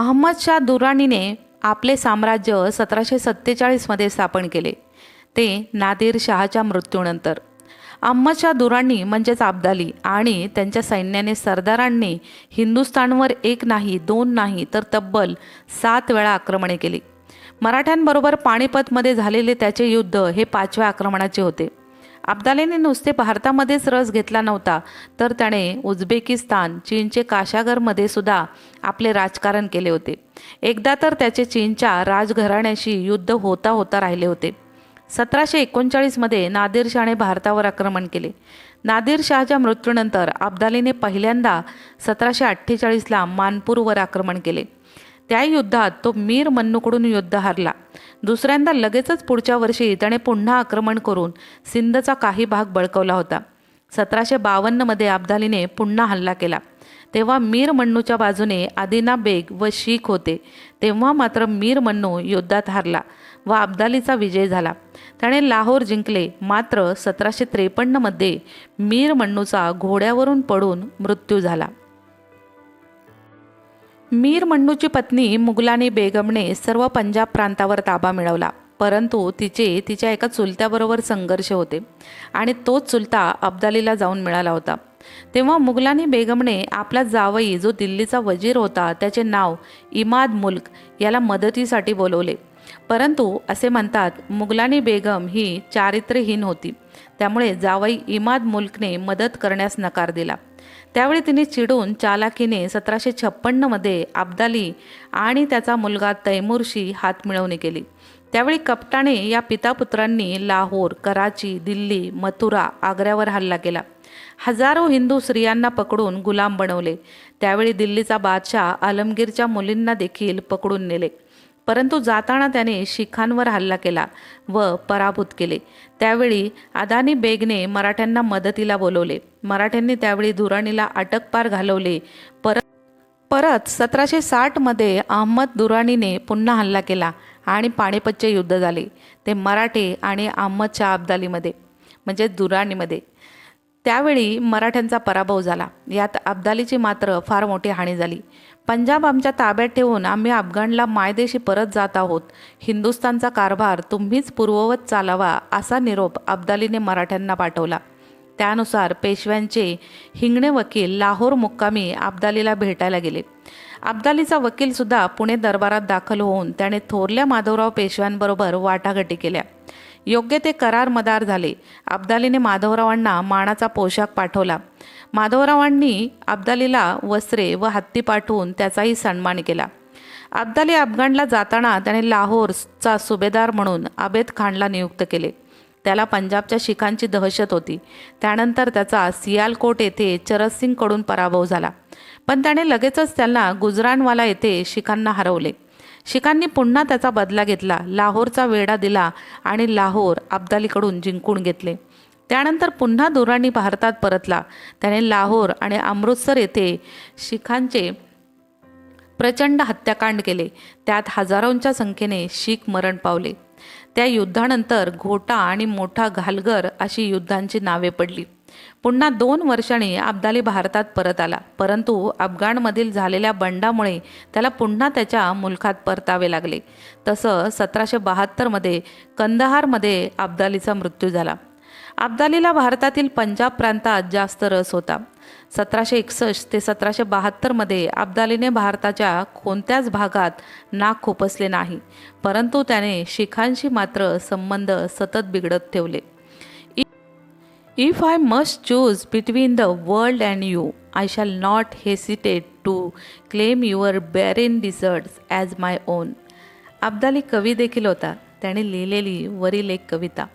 अहमद शाह दुराणीने आपले साम्राज्य सतराशे सत्तेचाळीसमध्ये स्थापन केले. ते नादिर शहाच्या मृत्यूनंतर. अहमदशाह दुराणी म्हणजेच अब्दाली आणि त्यांच्या सैन्याने सरदारांनी हिंदुस्थानवर एक नाही दोन नाही तर तब्बल सात वेळा आक्रमणे केली. मराठ्यांबरोबर पाणीपतमध्ये झालेले त्याचे युद्ध हे पाचव्या आक्रमणाचे होते. अब्दालीने नुसते भारतामध्येच रस घेतला नव्हता तर त्याने उझबेकिस्तान चीनचे काशागरमध्ये सुद्धा आपले राजकारण केले होते. एकदा तर त्याचे चीनच्या राजघराण्याशी युद्ध होता होता राहिले होते. सतराशे एकोणचाळीसमध्ये नादिरशाहने भारतावर आक्रमण केले. नादिरशहाच्या मृत्यूनंतर अब्दालीने पहिल्यांदा सतराशे अठ्ठेचाळीसला मानपूरवर आक्रमण केले. त्या युद्धात तो मीर मन्नूकडून युद्ध हारला. दुसऱ्यांदा लगेचच पुढच्या वर्षी त्याने पुन्हा आक्रमण करून सिंधचा काही भाग बळकवला होता. सतराशे बावन्नमध्ये अब्दालीने पुन्हा हल्ला केला. तेव्हा मीर मन्नूच्या बाजूने आदिना बेग व शीख होते. तेव्हा मात्र मीर मन्नू युद्धात हारला व अब्दालीचा विजय झाला. त्याने लाहोर जिंकले. मात्र सतराशे त्रेपन्नमध्ये मीर मन्नूचा घोड्यावरून पडून मृत्यू झाला. मीर मन्नूची पत्नी मुगलानी बेगमने सर्व पंजाब प्रांतावर ताबा मिळवला. परंतु तिचे तिच्या एका चुलत्याबरोबर संघर्ष होते आणि तोच चुलता अब्दालीला जाऊन मिळाला होता. तेव्हा मुगलानी बेगमने आपला जावई जो दिल्लीचा वजीर होता त्याचे नाव इमाद मुल्क याला मदतीसाठी बोलवले. परंतु असे म्हणतात मुगलानी बेगम ही चारित्र्यहीन होती. त्यामुळे जावई इमाद मुल्कने मदत करण्यास नकार दिला. त्यावेळी तिने चिडून चालाकीने सतराशे छप्पन्नमध्ये अब्दाली आणि त्याचा मुलगा तैमूरशी हातमिळवणी केली. त्यावेळी कपटाने या पितापुत्रांनी लाहोर कराची दिल्ली मथुरा आग्र्यावर हल्ला केला. हजारो हिंदू स्त्रियांना पकडून गुलाम बनवले. त्यावेळी दिल्लीचा बादशाह आलमगीरच्या मुलींना देखील पकडून नेले. परंतु जाताना त्याने शिखांवर हल्ला केला व पराभूत केले. त्यावेळी अदानी बेगने मराठ्यांना मदतीला बोलवले. मराठ्यांनी त्यावेळी दुराणीला अटकपार घालवले. परत परत सतराशे साठमध्ये अहमद दुराणीने पुन्हा हल्ला केला आणि पाणीपतचे युद्ध झाले. ते मराठे आणि अहमदच्या अब्दालीमध्ये म्हणजे दुराणीमध्ये. त्यावेळी मराठ्यांचा पराभव झाला. यात अब्दालीची मात्र फार मोठी हानी झाली. पंजाब आमच्या ताब्यात ठेवून आम्ही अफगाणला मायदेशी परत जात आहोत. हिंदुस्तानचा कारभार तुम्हीच पूर्ववत चालावा असा निरोप अब्दालीने मराठ्यांना पाठवला. त्यानुसार पेशव्यांचे हिंगणे वकील लाहोर मुक्कामी अब्दालीला भेटायला गेले. अब्दालीचा वकीलसुद्धा पुणे दरबारात दाखल होऊन त्याने थोरल्या माधवराव पेशव्यांबरोबर वाटाघाटी केल्या. योग्य ते करार मदार झाले. अब्दालीने माधवरावांना मानाचा पोशाख पाठवला. माधवरावांनी अब्दालीला वस्त्रे व हत्ती पाठवून त्याचाही सन्मान केला. अब्दाली अफगाणला जाताना त्याने लाहोरचा सुभेदार म्हणून आबेद खानला नियुक्त केले. त्याला पंजाबच्या शिखांची दहशत होती. त्यानंतर त्याचा सियालकोट येथे चरतसिंगकडून पराभव झाला. पण त्याने लगेचच त्यांना गुजरानवाला येथे शिखांना हरवले. शिखांनी पुन्हा त्याचा बदला घेतला. लाहोरचा वेढा दिला आणि लाहोर अब्दालीकडून जिंकून घेतले. त्यानंतर पुन्हा दुराणी भारतात परतला. त्याने लाहोर आणि अमृतसर येथे शिखांचे प्रचंड हत्याकांड केले. त्यात हजारोंच्या संख्येने शीख मरण पावले. त्या युद्धानंतर घोटा आणि मोठा घालगर अशी युद्धांची नावे पडली. पुन्हा दोन वर्षांनी अब्दाली भारतात परत आला. परंतु अफगाणमधील झालेल्या बंडामुळे त्याला पुन्हा त्याच्या मुलखात परतावे लागले. तसं सतराशे बहात्तरमध्ये कंदहारमध्ये अब्दालीचा मृत्यू झाला. अब्दालीला भारतातील पंजाब प्रांतात जास्त रस होता. सतराशे एकसष्ट ते सतराशे बहात्तरमध्ये अब्दालीने भारताच्या कोणत्याच भागात नाक खुपसले नाही. परंतु त्याने शिखांशी मात्र संबंध सतत बिघडत ठेवले. If I must choose between the world and you I shall not hesitate to claim your barren deserts as my own Abdali कवी देखील होता. त्याने लिहिलेली वरील एक कविता.